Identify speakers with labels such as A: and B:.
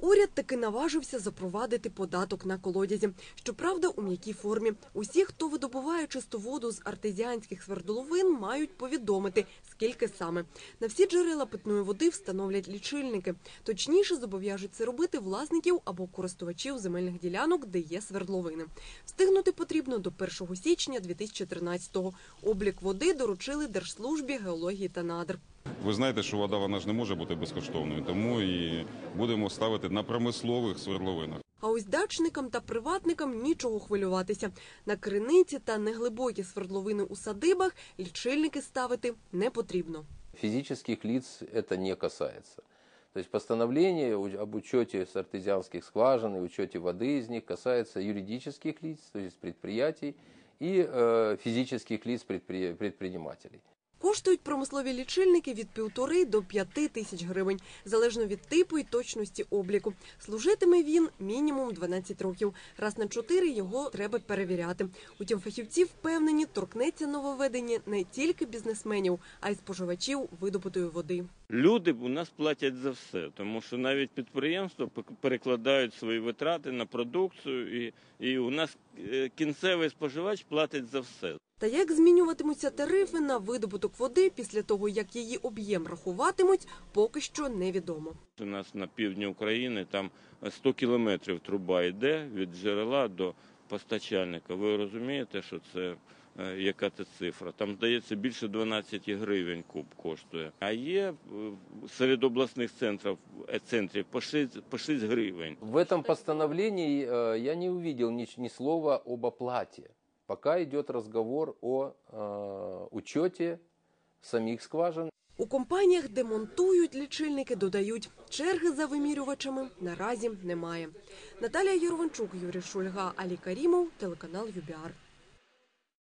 A: Уряд таки наважився запровадити податок на колодязі. Щоправда, у м'якій формі. Усі, хто видобуває чисту воду з артезіанських свердловин, мають повідомити, скільки саме. На всі джерела питної води встановлять лічильники. Точніше, зобов'яжуть це робити власників або користувачів земельних ділянок, де є свердловини. Встигнути потрібно до 1 січня 2013-го. Облік води доручили Держслужбі геології та надр.
B: Ви знаєте, що вода вона ж не може бути безкоштовною, тому і будемо ставити на промислових свердловинах.
A: А ось дачникам та приватникам нічого хвилюватися. На криниці та неглибокі свердловини у садибах лічильники ставити не потрібно.
C: Физических лиц это не касается. То есть постановление у- об учете с артезианских скважин и учете воды из них касается юридических лиц, то есть предприятий, и э, физических лиц предпри- предпринимателей.
A: Коштують промислові лічильники від півтори до п'яти тисяч гривень, залежно від типу і точності обліку. Служитиме він мінімум 12 років. Раз на чотири його треба перевіряти. Утім, фахівці впевнені, торкнеться нововведення не тільки бізнесменів, а й споживачів видобутої води.
D: Люди у нас платять за все, тому що навіть підприємства перекладають свої витрати на продукцію, і, і у нас е, кінцевий споживач платить за все.
A: Та як змінюватимуться тарифи на видобуток води після того, як її об'єм рахуватимуть, поки що невідомо.
D: У нас на півдні України там 100 кілометрів труба йде від джерела до постачальника. Ви розумієте, що це е, яка це цифра? Там здається більше 12 гривень куб коштує. А є е, серед обласних центрів, е, центрів по 6, по 6 гривень.
C: В этом постановлении э, я не увидел ни, ни слова об оплате. Пока идет разговор о э, учете самих скважин
A: У компаніях, де монтують лічильники, додають черги за вимірювачами наразі немає. Наталія Єрванчук, Юрій Шульга, Алі Карімов, телеканал ЮБІАР.